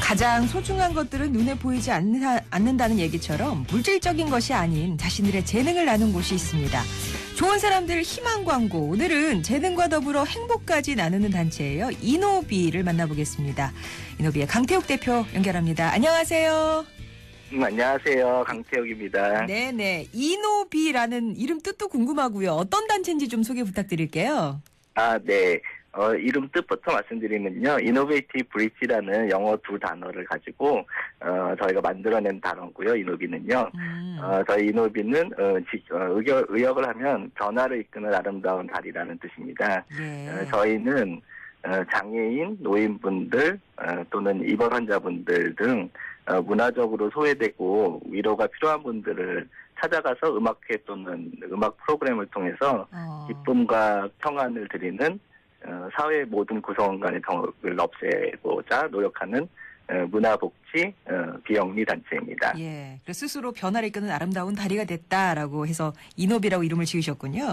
가장 소중한 것들은 눈에 보이지 않는, 않는다는 얘기처럼 물질적인 것이 아닌 자신들의 재능을 나눈 곳이 있습니다. 좋은 사람들 희망 광고. 오늘은 재능과 더불어 행복까지 나누는 단체예요. 이노비를 만나보겠습니다. 이노비의 강태욱 대표 연결합니다. 안녕하세요. 음, 안녕하세요. 강태혁입니다. 네네. 이노비라는 이름 뜻도 궁금하고요. 어떤 단체인지 좀 소개 부탁드릴게요. 아, 네. 어, 이름 뜻부터 말씀드리면요. 이노베이티브 브릿지라는 영어 두 단어를 가지고, 어, 저희가 만들어낸 단어고요. 이노비는요. 음. 어, 저희 이노비는, 어, 지, 어, 의역, 의역을 하면 변화를 이끄는 아름다운 달이라는 뜻입니다. 예. 어, 저희는, 어, 장애인, 노인분들, 어, 또는 입원 환자분들 등, 어, 문화적으로 소외되고 위로가 필요한 분들을 찾아가서 음악회 또는 음악 프로그램을 통해서 어. 기쁨과 평안을 드리는 어, 사회 모든 구성원간의 병을 없애고자 노력하는 어, 문화복지 어, 비영리 단체입니다. 예. 그래서 스스로 변화를 이끄는 아름다운 다리가 됐다라고 해서 이노비라고 이름을 지으셨군요.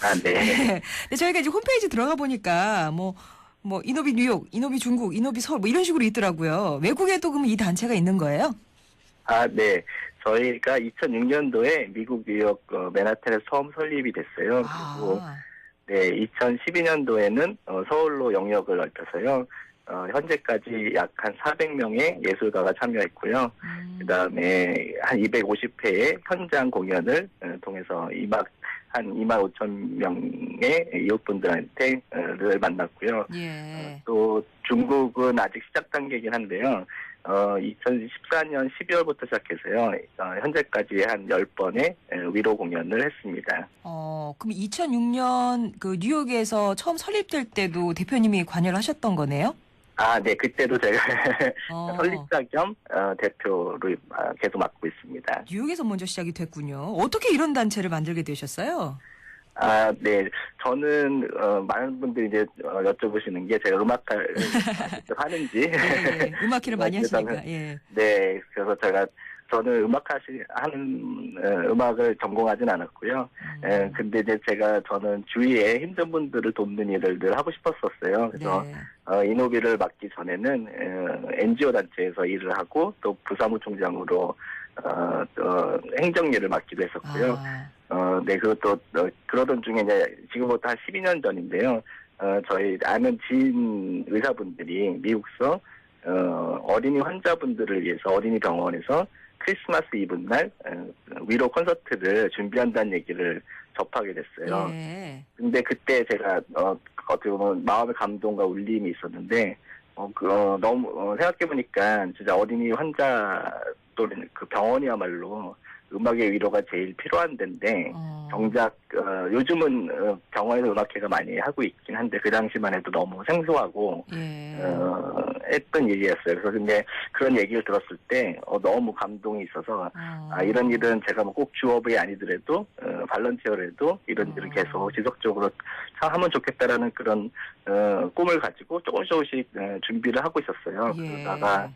아, 네. 근데 저희가 이제 홈페이지 들어가 보니까 뭐, 뭐, 이노비 뉴욕, 이노비 중국, 이노비 서울, 뭐 이런 식으로 있더라고요. 외국에도 그럼 이 단체가 있는 거예요? 아, 네. 저희가 2006년도에 미국 뉴욕 어, 맨하탄에서 처음 설립이 됐어요. 그리고 아, 네, 2012년도에는 어, 서울로 영역을 넓혀서요. 어, 현재까지 약 한 400명의 예술가가 참여했고요. 음, 그 다음에 한 250회의 현장 공연을 어, 통해서 2만, 한 2만 5천 명의 이웃분들한테, 어, 를 만났고요. 예. 또 중국은 아직 시작 단계이긴 한데요. 어, 2014년 12월부터 시작해서요. 어, 현재까지 한 10번의 위로 공연을 했습니다. 어, 그럼 2006년 그 뉴욕에서 처음 설립될 때도 대표님이 관여를 하셨던 거네요? 아, 네. 그때도 제가 어, 설립자 겸 어, 대표를 아, 계속 맡고 있습니다. 뉴욕에서 먼저 시작이 됐군요. 어떻게 이런 단체를 만들게 되셨어요? 아, 네. 저는 어, 많은 분들이 이제 어, 여쭤보시는 게 제가 음악을 하는지. 예, 예. 음악회를 많이 일단은- 하시니까. 예. 네. 그래서 제가 저는 음악 하시 하는 어, 음악을 전공하진 않았고요. 음, 예, 근데 이제 제가 저는 주위에 힘든 분들을 돕는 일을 늘 하고 싶었었어요. 그래서 네. 어, 이노비를 맡기 전에는 어, NGO 단체에서 일을 하고 또 부사무총장으로 어, 또 행정일을 맡기도 했었고요. 아, 어, 네, 그것도 어, 그러던 중에 이제 지금부터 한 12년 전인데요. 어, 저희 아는 지인 의사분들이 미국서 어, 어린이 환자분들을 위해서 어린이 병원에서 크리스마스 이브 날 어, 위로 콘서트를 준비한다는 얘기를 접하게 됐어요. 예. 근데 그때 제가 어, 어떻게 보면 마음의 감동과 울림이 있었는데 어, 그, 어, 너무 어, 생각해 보니까 진짜 어린이 환자 또는 그 병원이야말로 음악의 위로가 제일 필요한 데인데 어, 정작 어, 요즘은 어, 병원에서 음악회가 많이 하고 있긴 한데 그 당시만 해도 너무 생소하고 예. 어, 했던 일이었어요. 그래서 근데 그런 얘기를 들었을 때 어, 너무 감동이 있어서 어. 아, 이런 일은 제가 뭐 꼭 주업이 아니더라도, 어, 발런티어라도 이런 일을 어. 계속 지속적으로 참 하면 좋겠다라는 그런, 어, 꿈을 가지고 조금씩 조금씩 어, 준비를 하고 있었어요. 예. 그러다가,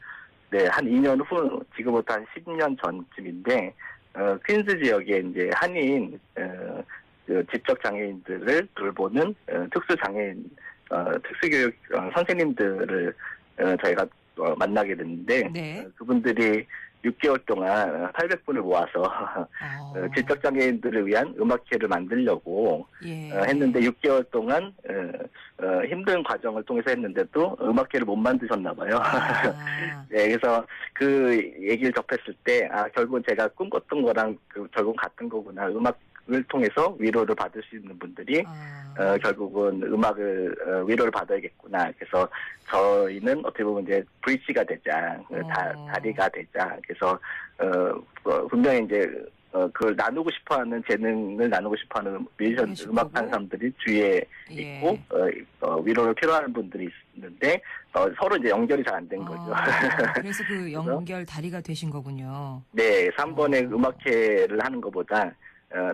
네, 한 2년 후, 지금부터 한 10년 전쯤인데, 어, 퀸즈 지역에 이제 한인, 어, 그 지적 장애인들을 돌보는, 어, 특수 장애인, 어, 특수교육 어, 선생님들을, 어, 저희가 어, 만나게 됐는데, 네. 어, 그분들이 6개월 동안 800분을 모아서 어. 어, 지적 장애인들을 위한 음악회를 만들려고 예. 어, 했는데 6개월 동안 어, 어, 힘든 과정을 통해서 했는데도 음악회를 못 만드셨나 봐요. 아, 네, 그래서 그 얘기를 접했을 때, 아, 결국은 제가 꿈꿨던 거랑 그 결국 같은 거구나. 음악을 통해서 위로를 받을 수 있는 분들이 아. 어, 결국은 음악을 어, 위로를 받아야겠구나. 그래서 저희는 어떻게 보면 이제 브릿지가 되자, 그 다, 어. 다리가 되자. 그래서 어, 어, 분명히 이제 어, 그걸 나누고 싶어 하는 재능을 나누고 싶어 하는 뮤지션 그러시고. 음악하는 사람들이 주위에 예. 있고 어, 어, 위로를 필요하는 분들이 있는데 어, 서로 이제 연결이 잘 안 된 거죠. 아, 그래서 그 연결 다리가 되신 거군요. 네, 3번의 어. 음악회를 하는 것보다 어,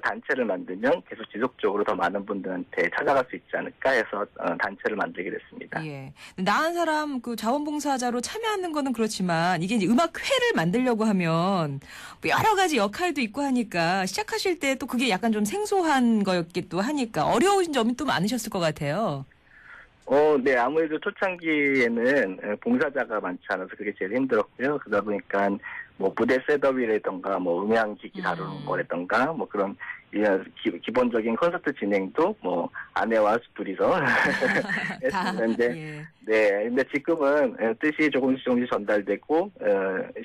단체를 만들면 계속 지속적으로 더 많은 분들한테 찾아갈 수 있지 않을까 해서 어, 단체를 만들게 됐습니다. 예. 나한 사람 그 자원봉사자로 참여하는 거는 그렇지만 이게 음악회를 만들려고 하면 뭐 여러 가지 역할도 있고 하니까 시작하실 때 또 그게 약간 좀 생소한 거였기도 하니까 어려우신 점이 또 많으셨을 것 같아요. 어, 네, 아무래도 초창기에는 에, 봉사자가 많지 않아서 그게 제일 힘들었고요. 그러다 보니까 뭐 무대 셋업이라던가 뭐 음향기기 다루는 음. 거라던가 뭐 그런 이런 기, 기본적인 콘서트 진행도 뭐 아내와 둘이서 했었는데 예. 네, 근데 지금은 에, 뜻이 조금씩 조금씩 전달되고 어,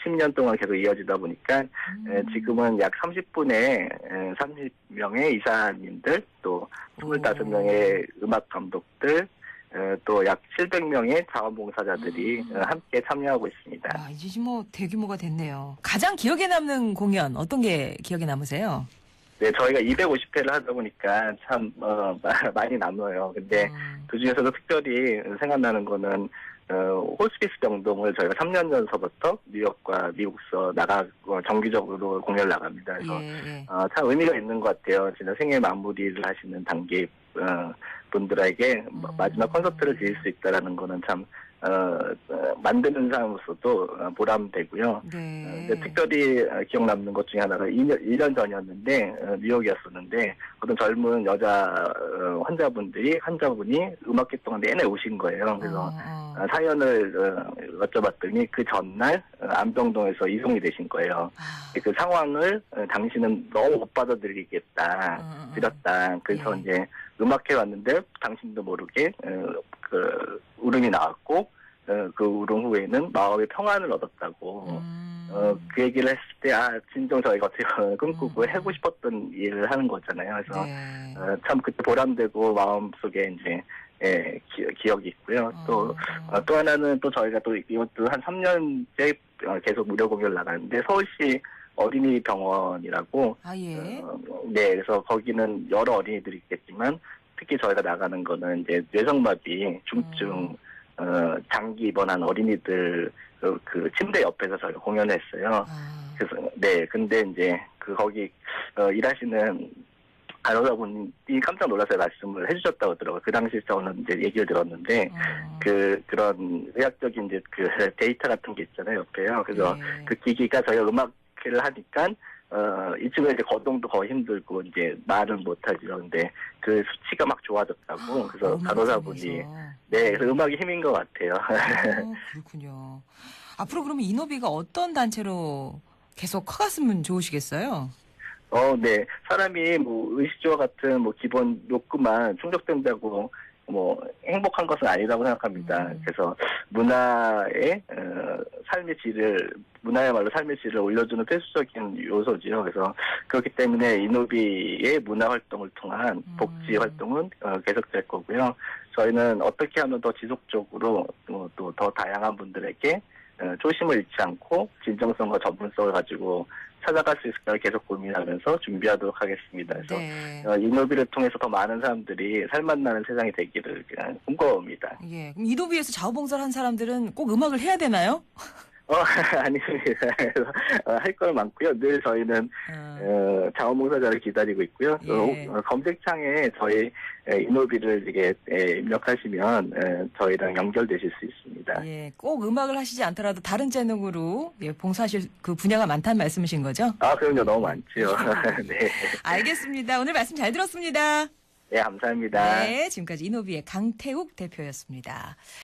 10년 동안 계속 이어지다 보니까 에, 음. 지금은 약 30분의 30명의 이사님들 또 25명의 음악 감독들 또 약 700명의 자원봉사자들이 음. 어, 함께 참여하고 있습니다. 아, 이제 뭐 대규모가 됐네요. 가장 기억에 남는 공연 어떤 게 기억에 남으세요? 네, 저희가 250회를 하다 보니까 참 어, 많이 남아요. 근데 음. 그 중에서도 특별히 생각나는 거는 어, 호스피스 병동을 저희가 3년 전서부터 뉴욕과 미국서 나가 어, 정기적으로 공연을 나갑니다. 그래서 예, 예. 어, 참 의미가 있는 것 같아요. 진짜 생애 마무리를 하시는 단계 어, 분들에게 마- 음. 마지막 콘서트를 드릴 수 있다라는 거는 참 어, 어, 만드는 사람으로서도 어, 보람되고요. 어, 네. 근데 특별히 어, 기억 남는 것 중에 하나가 2년, 1년 전이었는데 어, 뉴욕이었었는데 어떤 젊은 여자 어, 환자분들이 환자분이 음악회 동안 내내 오신 거예요. 그래서 어, 어. 어, 사연을 어, 여쭤봤더니 그 전날 어, 안병동에서 이송이 되신 거예요. 아, 그 상황을 어, 당신은 너무 못 받아들이겠다, 음, 음, 드렸다. 그래서 예. 이제 음악회 왔는데 당신도 모르게 어, 그 울음이 나왔고 어, 그 울음 후에는 마음의 평안을 얻었다고. 음. 어, 그 얘기를 했을 때, 아, 진정 저희가 어떻게 보면 꿈꾸고 음. 하고 싶었던 일을 하는 거잖아요. 그래서, 네. 어, 참 그때 보람되고 마음 속에 이제, 예, 기, 억이 있고요. 또, 어, 어, 또 하나는 또 저희가 또 이것도 한 3년째 계속 무료 공연을 나가는데 서울시 어린이 병원이라고 아, 예. 어, 네 그래서 거기는 여러 어린이들이 있겠지만 특히 저희가 나가는 거는 이제 뇌성마비 중증 어, 장기 입원한 어린이들 그, 그 침대 옆에서 저희가 공연을 했어요. 아, 그래서 네 근데 이제 그 거기 어, 일하시는 간호사분이 깜짝 놀라서 말씀을 해주셨다고 하더라고요. 그 당시 저는 이제 얘기를 들었는데 어, 그 그런 의학적인 이제 그 데이터 같은 게 있잖아요 옆에요. 그래서 예. 그 기기가 저희가 음악 회를 하니까 어 이쯤에 이제 거동도 거의 힘들고 이제 말을 못하죠. 근데 그 수치가 막 좋아졌다고. 그래서 음악 간호사분이. 네 그래서 음악이 힘인 것 같아요. 어, 그렇군요. 앞으로 그러면 이노비가 어떤 단체로 계속 커갔으면 좋으시겠어요? 어, 네. 사람이 뭐 의식주와 같은 뭐 기본 욕구만 충족된다고 뭐 행복한 것은 아니라고 생각합니다. 음. 그래서 문화의 어, 삶의 질을 문화야말로 삶의 질을 올려주는 필수적인 요소지요. 그래서 그렇기 때문에 이노비의 문화 활동을 통한 음. 복지 활동은 어, 계속될 거고요. 저희는 어떻게 하면 더 지속적으로 또더 다양한 분들에게 어, 초심을 잃지 않고 진정성과 전문성을 가지고 찾아갈 수 있을까를 계속 고민하면서 준비하도록 하겠습니다. 그래서 네. 어, 이노비를 통해서 더 많은 사람들이 살맛나는 세상이 되기를 그냥 꿈꿔옵니다. 예. 그럼 이노비에서 자원봉사를 한 사람들은 꼭 음악을 해야 되나요? 어, 아닙니다. 그래서, 어, 할건 많고요. 늘 저희는 어, 어, 자원봉사자를 기다리고 있고요. 예. 어, 검색창에 저희 에, 이노비를 이게 에, 입력하시면 에, 저희랑 연결되실 수 있습니다. 예. 꼭 음악을 하시지 않더라도 다른 재능으로 예, 봉사하실 그 분야가 많다는 말씀이신 거죠? 아, 그럼요. 너무 많죠. 네. 알겠습니다. 오늘 말씀 잘 들었습니다. 네, 감사합니다. 네. 지금까지 이노비의 강태욱 대표였습니다.